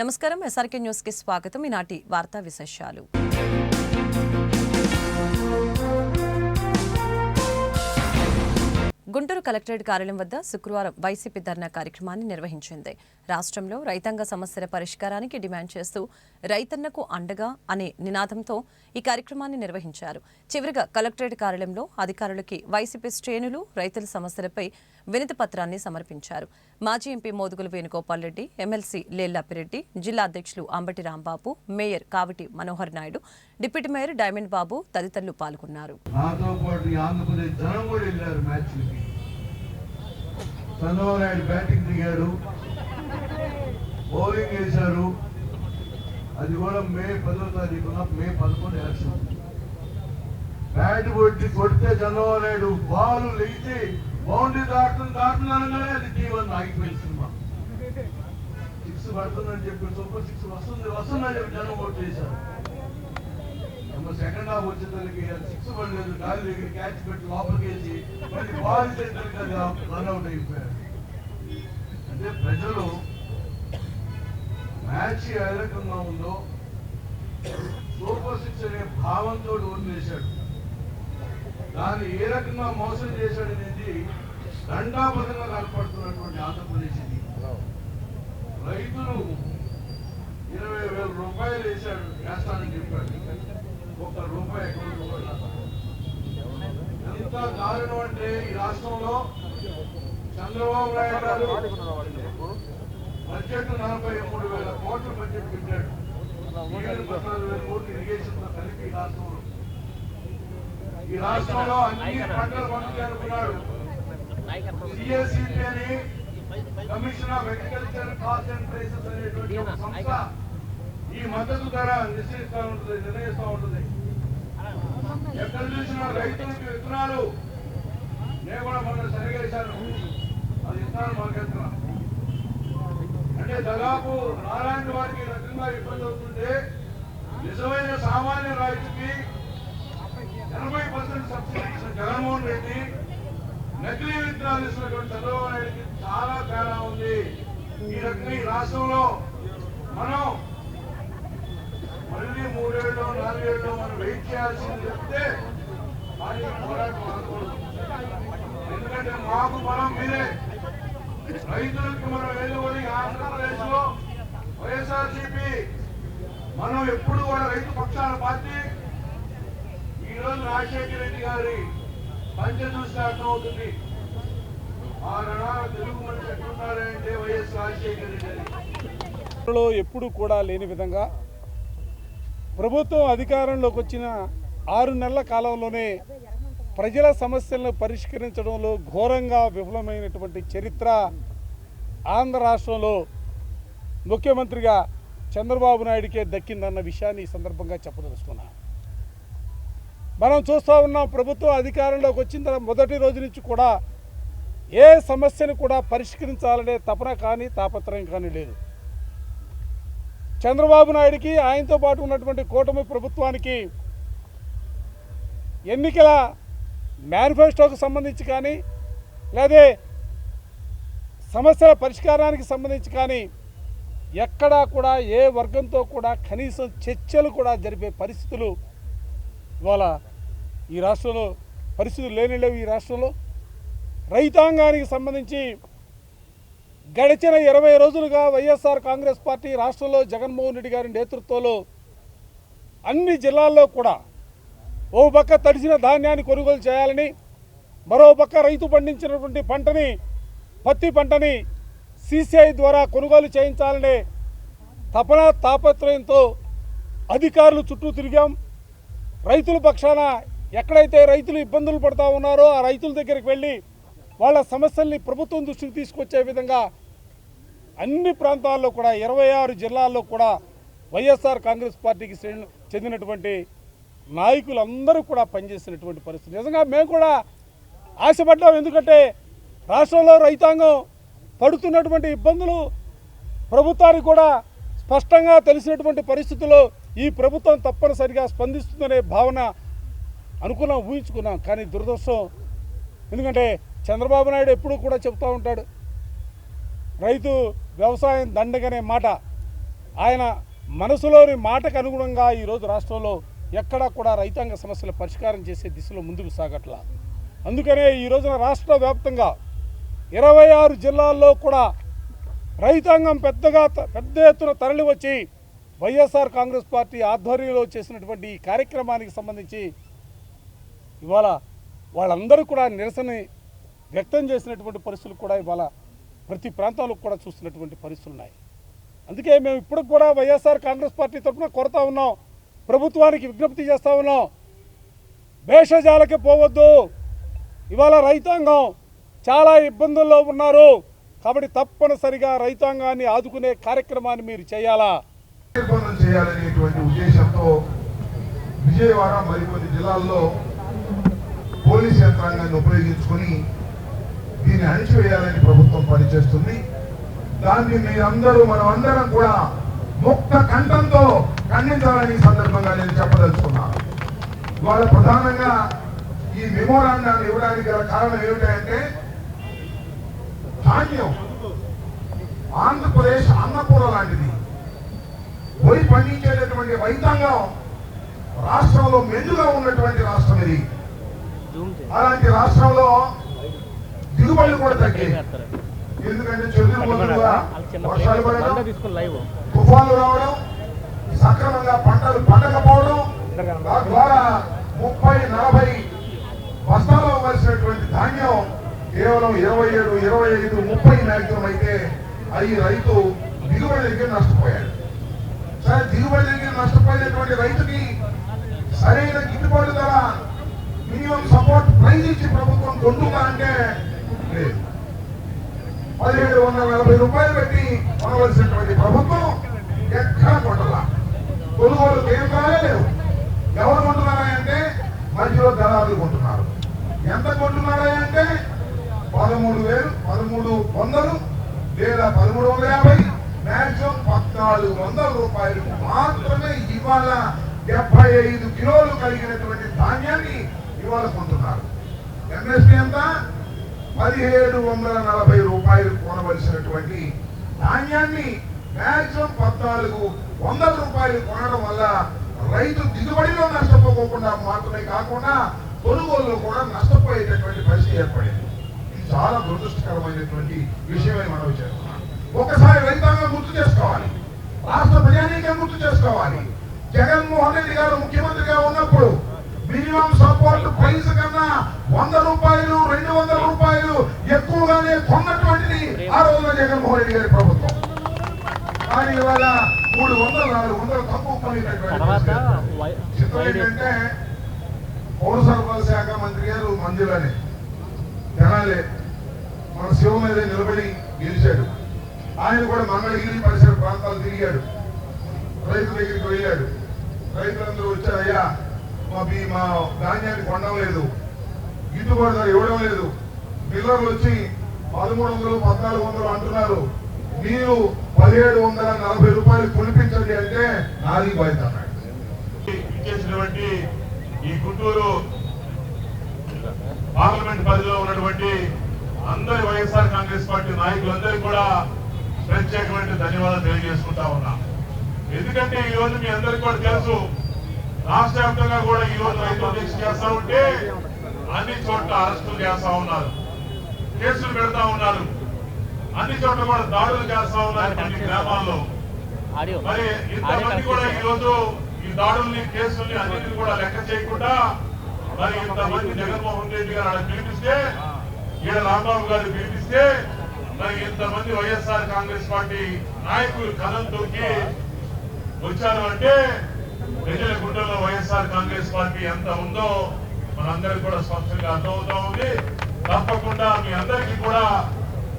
నమస్కారం. ఎస్ఆర్కే న్యూస్కి స్వాగతం. ఈనాటి వార్తా విశేషాలు. గుంటూరు కలెక్టరేట్ కార్యాలయం వద్ద శుక్రవారం వైసీపీ ధర్నా కార్యక్రమాన్ని నిర్వహించింది. రాష్ట్రంలో రైతాంగ సమస్యల పరిష్కారానికి డిమాండ్ చేస్తూ రైతన్నకు అండగా అనే నినాదంతో ఈ కార్యక్రమాన్ని నిర్వహించారు. చివరిగా కలెక్టరేట్ కార్యాలయంలో అధికారులకి వైసీపీ శ్రేణులు రైతుల సమస్యలపై వినతి పత్రాన్ని సమర్పించారు. మాజీ ఎంపీ మోదుగుల వేణుగోపాల్ రెడ్డి ఎమ్మెల్సీ లేల్లాపిరెడ్డి జిల్లా అధ్యక్షులు Ambati Rambabu mayor Kaviti Manohar Naidu deputy mayor diamond Babu తదితరులు పాల్గొన్నారు. చంద్రబాబు నాయుడు బ్యాటింగ్ దిగారు. పోలింగ్ వేశారు అది కూడా మే పదో తారీఖున మే పదకొండు ఎలక్షన్. బ్యాట్ కొట్టి కొడితే చంద్రబాబు నాయుడు బాల్ లేచి బౌండరీ దాటు దాటున్నానగానే అది టీవన్ ఆగిపోయింది సినిమా. సిక్స్ పడుతుందని చెప్పి సూపర్ సిక్స్ వస్తుంది వస్తుందని చెప్పి జనం ఓట్ చేశారు. సెకండ్ హాఫ్ అది సిక్స్ పడలేదు గాలి దగ్గర క్యాచ్ పెట్టి లోపలికి వేసి మళ్ళీ బాల్ సెంటర్ రన్అట్ అయిపోయారు. అంటే ప్రజలు మ్యాచ్ ఏ రకంగా ఉందో సూపర్ సిక్స్ అనే భావంతో వదిలేశాడు దాన్ని ఏ రకంగా మోసం చేశాడు అనేది దండాపదంగా కనపడుతున్నటువంటి ఆంధ్రప్రదేశ్ ఇది. రైతులు ఇరవై వేల రూపాయలు వేశాడు వేస్తానని చెప్పాడు. ఒక్క రూపాయి ఎంత దారుణం అంటే ఈ రాష్ట్రంలో చంద్రబాబు నాయుడు గారు బడ్జెట్ నలభై మూడు వేల కోట్ల బడ్జెట్ పెట్టాడు. పద్నాలుగు వేల కోట్లు ఇరిగేషన్తో కలిపి రాష్ట్రంలో. ఈ రాష్ట్రంలో అన్ని పంటలు పండించాలనుకున్నాడు. సిఎస్సిపి అని commission of agriculture cost and prices అనేటువంటి ఒక సంస్థ ఈ మద్దతు ధర నిశ్చయిస్తా ఉంటుంది నిర్ణయిస్తా ఉంటుంది. ఎక్కడ చూసినా రైతులకు విత్తనాలు నేను కూడా మొన్న సరిగేశాను అది ఇస్తాను మాకు ఎత్తనా అంటే దాదాపు నారాయణ వారికి రకంగా ఇబ్బంది అవుతుంటే నిజమైన సామాన్య రైతుకి ఎనభై పర్సెంట్ సబ్సిడీ ఇచ్చిన జగన్మోహన్ రెడ్డి నకిలీ విత్తనాలు ఇస్తున్నటువంటి చంద్రబాబు నాయుడికి చాలా తేడా ఉంది. ఈ రకంగా ఈ రాష్ట్రంలో మనం మళ్ళీ మూడేళ్ళు నాలుగేళ్ళు మనం వెయిట్ చేయాల్సింది చెప్తే కానీ పోరాటం ఎందుకంటే మాకు బలం మీరే. రైతులకి మనం ఎదుగుని ఆంధ్రప్రదేశ్లో వైఎస్ఆర్సీపీ మనం ఎప్పుడు కూడా రైతు పక్షాల పార్టీ. ఈ రోజు రాజశేఖర రెడ్డి గారి పంచ చూస్తే అర్థమవుతుంది ఆ తెలుగు మనిషి ఎట్లున్నారంటే వైఎస్ రాజశేఖర రెడ్డి అని ఎప్పుడు కూడా లేని విధంగా ప్రభుత్వం అధికారంలోకి వచ్చిన ఆరు నెలల కాలంలోనే ప్రజల సమస్యలను పరిష్కరించడంలో ఘోరంగా విఫలమైనటువంటి చరిత్ర ఆంధ్ర రాష్ట్రంలో ముఖ్యమంత్రిగా చంద్రబాబు నాయుడికే దక్కిందన్న విషయాన్ని ఈ సందర్భంగా చెప్పదలుచుకున్నా. మనం చూస్తూ ఉన్నాం ప్రభుత్వం అధికారంలోకి వచ్చిన తర్వాత మొదటి రోజు నుంచి కూడా ఏ సమస్యను కూడా పరిష్కరించాలనే తపన కానీ తాపత్రయం కానీ లేదు. చంద్రబాబు నాయుడికి ఆయనతో పాటు ఉన్నటువంటి కూటమి ప్రభుత్వానికి ఎన్నికల మేనిఫెస్టోకు సంబంధించి కానీ లేదా సమస్యల పరిష్కారానికి సంబంధించి కానీ ఎక్కడా కూడా ఏ వర్గంతో కూడా కనీసం చర్చలు కూడా జరిపే పరిస్థితులు ఇవాళ ఈ రాష్ట్రంలో పరిస్థితులు లేని లేవు ఈ రాష్ట్రంలో. రైతాంగానికి సంబంధించి గడిచిన ఇరవై రోజులుగా వైఎస్ఆర్ కాంగ్రెస్ పార్టీ రాష్ట్రంలో జగన్మోహన్ రెడ్డి గారి నేతృత్వంలో అన్ని జిల్లాల్లో కూడా ఓ పక్క తడిసిన ధాన్యాన్ని కొనుగోలు చేయాలని మరో పక్క రైతు పండించినటువంటి పంటని పత్తి పంటని సిసిఐ ద్వారా కొనుగోలు చేయించాలనే తపన తాపత్రయంతో అధికారులు చుట్టూ తిరిగాం. రైతుల పక్షాన ఎక్కడైతే రైతులు ఇబ్బందులు పడతా ఉన్నారో ఆ రైతుల దగ్గరికి వెళ్ళి వాళ్ళ సమస్యల్ని ప్రభుత్వం దృష్టికి తీసుకొచ్చే విధంగా అన్ని ప్రాంతాల్లో కూడా ఇరవై ఆరు జిల్లాల్లో కూడా వైఎస్ఆర్ కాంగ్రెస్ పార్టీకి చెందినటువంటి నాయకులందరూ కూడా పనిచేసినటువంటి పరిస్థితి. నిజంగా మేము కూడా ఆశపడ్డాం. ఎందుకంటే రాష్ట్రంలో రైతాంగం పడుతున్నటువంటి ఇబ్బందులు ప్రభుత్వానికి కూడా స్పష్టంగా తెలిసినటువంటి పరిస్థితుల్లో ఈ ప్రభుత్వం తప్పనిసరిగా స్పందిస్తుందనే భావన అనుకున్నాం ఊహించుకున్నాం. కానీ దురదృష్టం ఎందుకంటే చంద్రబాబు నాయుడు ఎప్పుడూ కూడా చెప్తూ ఉంటాడు రైతు వ్యవసాయం దండగనే మాట. ఆయన మనసులోని మాటకు అనుగుణంగా ఈరోజు రాష్ట్రంలో ఎక్కడా కూడా రైతాంగ సమస్యల పరిష్కారం చేసే దిశలో ముందుకు సాగట్లా. అందుకనే ఈ రోజున రాష్ట్ర వ్యాప్తంగా ఇరవై ఆరు జిల్లాల్లో కూడా రైతాంగం పెద్దగా త- పెద్ద ఎత్తున తరలి వచ్చి వైఎస్ఆర్ కాంగ్రెస్ పార్టీ ఆధ్వర్యంలో చేసినటువంటి ఈ కార్యక్రమానికి సంబంధించి ఇవాళ వాళ్ళందరూ కూడా నిరసన వ్యక్తం చేసినటువంటి పరిస్థితులు కూడా ఇవాళ ప్రతి ప్రాంతాలకు కూడా చూస్తున్నటువంటి పరిస్థితులు ఉన్నాయి అందుకే మేము ఇప్పుడు కూడా వైఎస్ఆర్ కాంగ్రెస్ పార్టీ తరఫున కొరతా ఉన్నాం. ప్రభుత్వానికి విజ్ఞప్తి చేస్తా ఉన్నాం. భేషజాలకి పోవద్దు. ఇవాళ రైతాంగం చాలా ఇబ్బందుల్లో ఉన్నారు. కాబట్టి తప్పనిసరిగా రైతాంగాన్ని ఆదుకునే కార్యక్రమాన్ని మీరు చేయాలా? చేయాలనేటువంటి ఉద్దేశంతో విజయవాడ మరికొన్ని జిల్లాల్లో పోలీస్ యంత్రాంగాన్ని ఉపయోగించుకొని దీన్ని అణిచివేయాలని ప్రభుత్వం పనిచేస్తుంది. దాన్ని మీరందరూ మనం అందరం కూడా ముక్త కంఠంతో ఖండించాలని సందర్భంగా నేను చెప్పదలుచుకున్నాను ఇవాళ ప్రధానంగా ఈ మెమోరాండాన్ని ఇవ్వడానికి గల కారణం ఏమిటంటే ధాన్యం. ఆంధ్రప్రదేశ్ అన్నపూర లాంటిది. వరి పండించేటటువంటి రైతాంగం రాష్ట్రంలో మెండుగా ఉన్నటువంటి రాష్ట్రం ఇది. అలాంటి రాష్ట్రంలో దిగుబడులు కూడా తగ్గాయి. ఎందుకంటే చెరువులు వర్షాలు పడడం? తుఫాన్లు రావడం సక్రమంగా పంటలు పండకపోవడం తద్వారా ముప్పై నలభై బస్తాలు అవ్వాల్సినటువంటి ధాన్యం కేవలం ఇరవై ఏడు ఇరవై ఐదు ముప్పై మ్యాక్సిమం అయితే అవి రైతు దిగుబడి దగ్గర నష్టపోయాడు. సరే దిగుబడి దగ్గర నష్టపోయినటువంటి రైతుకి సరైన గిట్టుబాటు ధర మినిమం సపోర్ట్ ప్రైజ్ ఇచ్చి ప్రభుత్వం కొంటుందా అంటే లేదు. పదిహేడు వందల నలభై రూపాయలు పెట్టి కొనవలసినటువంటి ప్రభుత్వం ఎక్కడ కొట్టలా కొనుగోలు కేంద్రాలే లేవు ఎవరు కొంటున్నారంటే మధ్యలో దళారులు కొంటున్నారు. ఎంత కొంటున్నారంటే పదమూడు వేలు పదమూడు వందలు లేదా పదమూడు వందల యాభై మ్యాక్సిమం పద్నాలుగు వందల రూపాయలు మాత్రమే ఇవాళ డెబ్బై ఐదు కిలోలు కలిగినటువంటి ధాన్యాన్ని ఇవాళ కొంటున్నారు. ఎంఎస్పీ ఎంత? పదిహేడు వందల నలభై రూపాయలు కొనవలసినటువంటి ధాన్యాన్ని మ్యాక్సిమం పద్నాలుగు వందల రూపాయలు కొనడం వల్ల రైతు దిగుబడిలో నష్టపోకుండా మాత్రమే కాకుండా కొనుగోలు కూడా నష్టపోయేటటువంటి పరిస్థితి ఏర్పడింది. ఇది చాలా దురదృష్టకరమైనటువంటి విషయమని మనం చేస్తున్నాం ఒకసారి రైతాంగం గుర్తు చేసుకోవాలి. రాష్ట్ర ప్రజానీకం గుర్తు చేసుకోవాలి. జగన్మోహన్ రెడ్డి గారు ముఖ్యమంత్రిగా ఉన్నప్పుడు మినిమం సపోర్ట్ ప్రైస్ కన్నా వంద రూపాయలు రెండు వందల రూపాయలు ఎక్కువగానే కొన్నటువంటిది ఆ రోజున జగన్మోహన్ రెడ్డి గారి ప్రభుత్వం. కానీ ఇవాళ మూడు వందలు నాలుగు వందలు తక్కువ వైడి- ఏంటంటే పౌర సరఫరాల శాఖ మంత్రి గారు మంజులని తెనాలే మన శివ మీద నిలబడి గెలిచాడు. ఆయన కూడా మంగళగిరి పరిసర ప్రాంతాలు తిరిగాడు. రైతుల దగ్గరికి వెళ్ళాడు. రైతులందరూ వచ్చారు అయ్యా మా మీ- మా ధాన్యాన్ని కొనడం లేదు. గిట్టుబాటు ధర ఇవ్వడం లేదు. మిల్లర్లు వచ్చి పదమూడు వందలు పద్నాలుగు వందలు అంటున్నారు. మీరు పదిహేడు వందల నలభై రూపాయలు కొనిపించండి అంటే నాది బాధ్యత ఇచ్చేసినటువంటి ఈ గుంటూరు పార్లమెంట్ పరిధిలో ఉన్నటువంటి అందరి వైఎస్ఆర్ కాంగ్రెస్ పార్టీ నాయకులందరికీ కూడా ప్రత్యేకమైన ధన్యవాదాలు తెలియజేసుకుంటా ఉన్నా. ఎందుకంటే ఈ రోజు మీ అందరికీ కూడా తెలుసు రాష్ట్ర వ్యాప్తంగా కూడా ఈ రోజు రైతులు దీక్ష చేస్తా ఉంటే అన్ని చోట్ల అరెస్టులు చేస్తా ఉన్నారు కేసులు పెడతా ఉన్నారు. అన్ని చోట్ల కూడా దాడులు చేస్తా ఉన్నారు కొన్ని గ్రామాల్లో. మరి ఇంతమంది కూడా ఈ రోజు ఈ దాడుల్ని కేసుల్ని అన్నింటిని కూడా లెక్క చేయకుండా మరి ఇంతమంది జగన్మోహన్ రెడ్డి గారు ఆడ పిలిపిస్తే ఈడ రాంబాబు గారు పిలిపిస్తే మరి ఇంతమంది వైఎస్ఆర్ కాంగ్రెస్ పార్టీ నాయకులు కథం తొక్కి వచ్చారు అంటే ప్రజల గుండెల్లో వైఎస్ఆర్ కాంగ్రెస్ పార్టీ ఎంత ఉందో మనందరికి కూడా స్పష్టంగా అర్థమవుతా ఉంది. తప్పకుండా మీ అందరికీ కూడా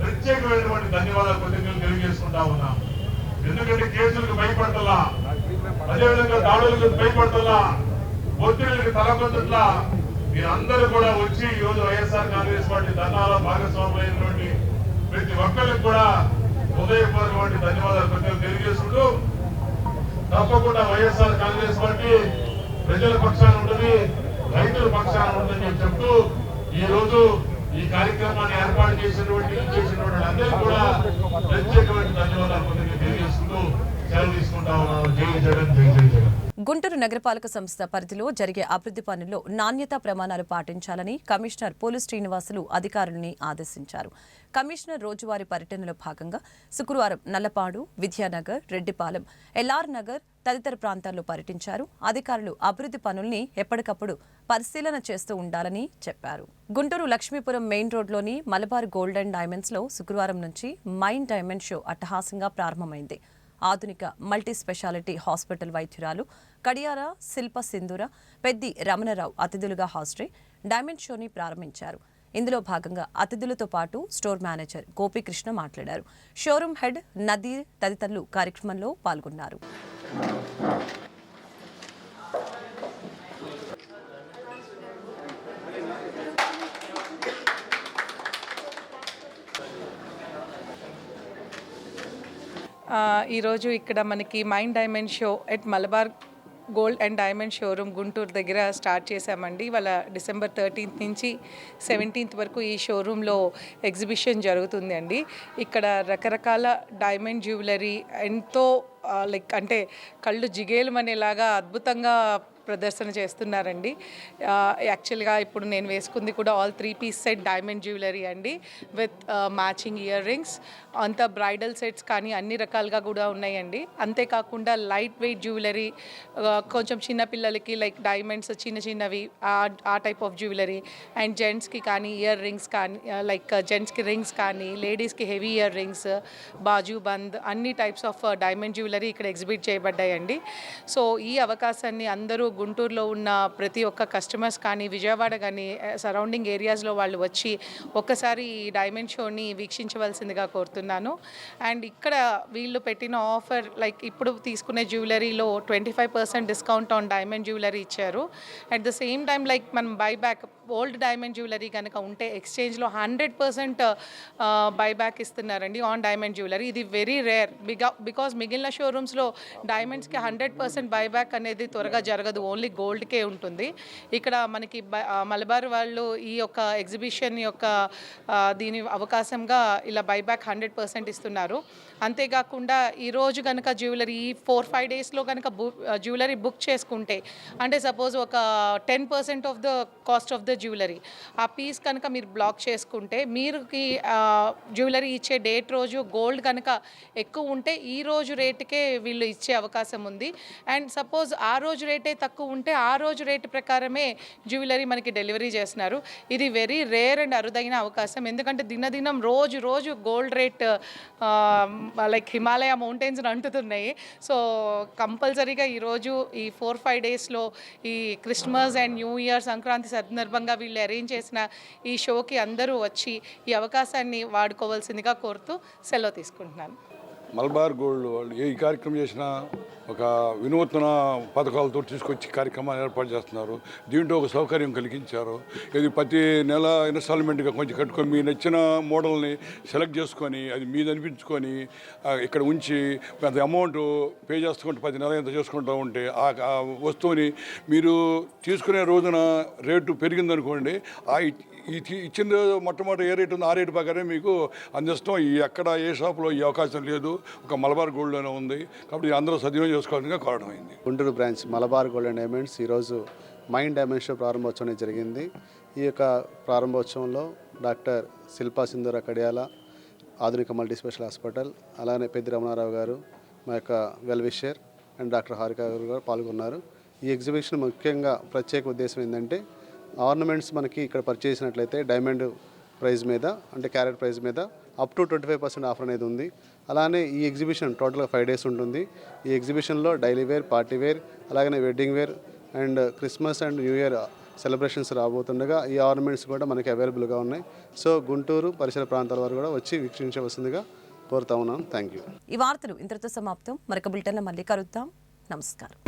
ప్రత్యేకమైనటువంటి ధన్యవాదాలు కృతజ్ఞతలు తెలియజేసుకుంటా ఉన్నాం. ఎందుకంటే కేసులకు భయపడతలా అదేవిధంగా దాడులకు భయపడతలా ఒత్తిడికి తలకొద్దట్లా మీరందరూ కూడా వచ్చి ఈ రోజు వైఎస్ఆర్ కాంగ్రెస్ పార్టీ ధర్నాలో భాగస్వాములైనటువంటి ప్రతి ఒక్కరికి కూడా హృదయపూర్వకమైన ధన్యవాదాలు కృతజ్ఞతలు తెలియజేసుకుంటూ తప్పకుండా వైఎస్ఆర్ కాంగ్రెస్ పార్టీ ప్రజల పక్షాన ఉంటుంది రైతుల పక్షాన ఉంటుందని చెప్తూ ఈ రోజు ఈ కార్యక్రమాన్ని ఏర్పాటు చేసినటువంటి చేసినటువంటి అందరికీ కూడా ప్రత్యేకమైన ధన్యవాదాలు పొంది తెలియజేసుకుంటూ సెలవు తీసుకుంటా ఉన్నాను. జై జగన్ జై జై జగన్. గుంటూరు నగరపాలక సంస్థ పరిధిలో జరిగే అభివృద్ధి పనుల్లో నాణ్యతా ప్రమాణాలు పాటించాలని కమిషనర్ పోలు శ్రీనివాసులు అధికారులని ఆదేశించారు. కమిషనర్ రోజువారీ పర్యటనలో భాగంగా శుక్రవారం నల్లపాడు విద్యానగర్ రెడ్డిపాలెం ఎల్ఆర్ నగర్ తదితర ప్రాంతాల్లో పర్యటించారు. అధికారులు అభివృద్ధి పనుల్ని ఎప్పటికప్పుడు పరిశీలన చేస్తూ ఉండాలని చెప్పారు. గుంటూరు లక్ష్మీపురం మెయిన్ రోడ్లోని మలబార్ గోల్డ్ అండ్ డైమండ్స్లో శుక్రవారం నుంచి మైండ్ డైమండ్ షో అట్టహాసంగా ప్రారంభమైంది. ఆధునిక మల్టీ స్పెషాలిటీ హాస్పిటల్ వైద్యురాలు కడియార శిల్ప సింధూర పెద్ది రమణరావు అతిథులుగా హాజరై డైమండ్ షోని ప్రారంభించారు. ఇందులో భాగంగా అతిథులతో పాటు స్టోర్ మేనేజర్ గోపీకృష్ణ మాట్లాడారు. షోరూమ్ హెడ్ నదీర్ తదితరులు కార్యక్రమంలో పాల్గొన్నారు. ఈరోజు ఇక్కడ మనకి mind diamond show at Malabar gold and diamond showroom Guntur దగ్గర స్టార్ట్ చేశామండి. వాళ్ళ డిసెంబర్ థర్టీన్త్ నుంచి సెవెంటీన్త్ వరకు ఈ షోరూంలో ఎగ్జిబిషన్ జరుగుతుంది అండి ఇక్కడ రకరకాల డైమండ్ జ్యువెలరీ ఎంతో లైక్ అంటే కళ్ళు జిగేలుమనేలాగా అద్భుతంగా ప్రదర్శన చేస్తున్నారండి. యాక్చువల్గా ఇప్పుడు నేను వేసుకుంది కూడా all three piece set diamond jewellery అండి విత్ మ్యాచింగ్ ఇయర్ రింగ్స్ అంతా బ్రైడల్ సెట్స్ కానీ అన్ని రకాలుగా కూడా ఉన్నాయండి. అంతేకాకుండా లైట్ వెయిట్ జ్యువెలరీ కొంచెం చిన్న పిల్లలకి లైక్ డైమండ్స్ చిన్న చిన్నవి ఆ- ఆ టైప్ ఆఫ్ జ్యువెలరీ అండ్ జెంట్స్కి కానీ ఇయర్ రింగ్స్ కానీ లైక్ జెంట్స్కి రింగ్స్ కానీ లేడీస్కి హెవీ ఇయర్ రింగ్స్ బాజు బంద్ అన్ని టైప్స్ ఆఫ్ డైమండ్ జ్యువెలరీ ఇక్కడ ఎగ్జిబిట్ చేయబడ్డాయండి. సో ఈ అవకాశాన్ని అందరూ గుంటూరులో ఉన్న ప్రతి ఒక్క కస్టమర్స్ కానీ విజయవాడ కానీ సరౌండింగ్ ఏరియాస్లో వాళ్ళు వచ్చి ఒక్కసారి ఈ డైమండ్ షోని వీక్షించవలసిందిగా కోరుతున్నాను. అండ్ ఇక్కడ వీళ్ళు పెట్టిన ఆఫర్ లైక్ ఇప్పుడు తీసుకునే జ్యువెలరీలో twenty five percent discount on diamond jewellery ఇచ్చారు. At the same time like మనం బైబ్యాక్ ఓల్డ్ డైమండ్ జ్యువెలరీ కనుక ఉంటే ఎక్స్చేంజ్లో హండ్రెడ్ పర్సెంట్ బైబ్యాక్ ఇస్తున్నారండి ఆన్ డైమండ్ జ్యువెలరీ ఇది వెరీ రేర్ బిగా బికాస్ మిగిలిన షోరూమ్స్లో డైమండ్స్కి హండ్రెడ్ పర్సెంట్ బైబ్యాక్ అనేది త్వరగా జరగదు. ఓన్లీ గోల్డ్కే ఉంటుంది. ఇక్కడ మనకి మలబార్ వాళ్ళు ఈ యొక్క ఎగ్జిబిషన్ యొక్క దీని అవకాశంగా ఇలా బైబ్యాక్ హండ్రెడ్ పర్సెంట్ ఇస్తున్నారు. అంతేకాకుండా ఈరోజు కనుక జ్యువెలరీ ఈ ఫోర్ ఫైవ్ డేస్లో కనుక బు జ్యువెలరీ బుక్ చేసుకుంటే అంటే సపోజ్ ఒక ten percent of the cost of the jewellery ఆ పీస్ కనుక మీరు బ్లాక్ చేసుకుంటే మీరుకి జ్యువెలరీ ఇచ్చే డేట్ రోజు గోల్డ్ కనుక ఎక్కువ ఉంటే ఈ రోజు రేటుకే వీళ్ళు ఇచ్చే అవకాశం ఉంది. అండ్ సపోజ్ ఆ రోజు రేటే తక్కువ ఉంటే ఆ రోజు రేటు ప్రకారమే జ్యువెలరీ మనకి డెలివరీ చేస్తున్నారు. ఇది వెరీ రేర్ అండ్ అరుదైన అవకాశం. ఎందుకంటే దినదినం రోజు రోజు gold rate like Himalaya mountains అంటుతున్నాయి. సో కంపల్సరీగా ఈరోజు ఈ ఫోర్ ఫైవ్ డేస్లో ఈ Christmas and new year Sankranti సందర్భంగా వీళ్ళు అరేంజ్ చేసిన ఈ షోకి అందరూ వచ్చి ఈ అవకాశాన్ని వాడుకోవాల్సిందిగా కోరుతూ సెలవు తీసుకుంటున్నాను. మల్బార్ గోల్డ్ వాళ్ళు ఏ కార్యక్రమం చేసినా ఒక వినూత్న పథకాలతో తీసుకొచ్చి కార్యక్రమాన్ని ఏర్పాటు చేస్తున్నారు. దీంట్లో ఒక సౌకర్యం కలిగించారు. ఇది ప్రతి నెల ఇన్స్టాల్మెంట్గా కొంచెం కట్టుకొని మీ నచ్చిన మోడల్ని సెలెక్ట్ చేసుకొని అది మీద అనిపించుకొని ఇక్కడ ఉంచి అంత అమౌంట్ పే చేసుకుంటూ ప్రతి నెల ఎంత చేసుకుంటూ ఉంటే ఆ వస్తువుని మీరు తీసుకునే రోజున రేటు పెరిగిందనుకోండి ఆ ఇచ్చిన రోజు మొట్టమొదటి ఏ రేటు ఉందో ఆ రేటు ప్రకారం మీకు అందిస్తాం. ఈ ఎక్కడ ఏ షాప్లో ఈ అవకాశం లేదు. ఒక మలబార్ గోల్డ్లోనే ఉంది. కాబట్టి అందరూ సద్వినియోగం చేసుకోవడానికి కారణమైంది Guntur branch Malabar gold and diamonds ఈరోజు మైండ్ డైమెన్షన్ ప్రారంభోత్సవం జరిగింది. ఈ యొక్క ప్రారంభోత్సవంలో డాక్టర్ శిల్పా సింధూర కడియాల ఆధునిక మల్టీ స్పెషల్ హాస్పిటల్ అలానే పెద్ది రమణారావు గారు మా యొక్క well wisher and doctor Harika గారు పాల్గొన్నారు. ఈ ఎగ్జిబిషన్ ముఖ్యంగా ప్రత్యేక ఉద్దేశం ఏంటంటే ఆర్నమెంట్స్ మనకి ఇక్కడ పర్చేస్ చేసినట్లయితే డైమండ్ ప్రైస్ మీద అంటే క్యారెట్ ప్రైస్ మీద up to twenty five percent offer అనేది ఉంది. అలానే ఈ ఎగ్జిబిషన్ టోటల్గా ఫైవ్ డేస్ ఉంటుంది. ఈ ఎగ్జిబిషన్లో డైలీ వేర్ పార్టీ వేర్ అలాగనే wedding wear and Christmas and new year celebrations రాబోతుండగా ఈ ఆర్నమెంట్స్ కూడా మనకి అవైలబుల్గా ఉన్నాయి. సో గుంటూరు పరిసర ప్రాంతాల వారు కూడా వచ్చి వీక్షించవలసిందిగా కోరుతా ఉన్నాం. థ్యాంక్ యూ ఈ వార్తలు ఇంతటితో సమాప్తం. మరొక బులెటిన్లో మళ్ళీ కలుద్దాం. నమస్కారం.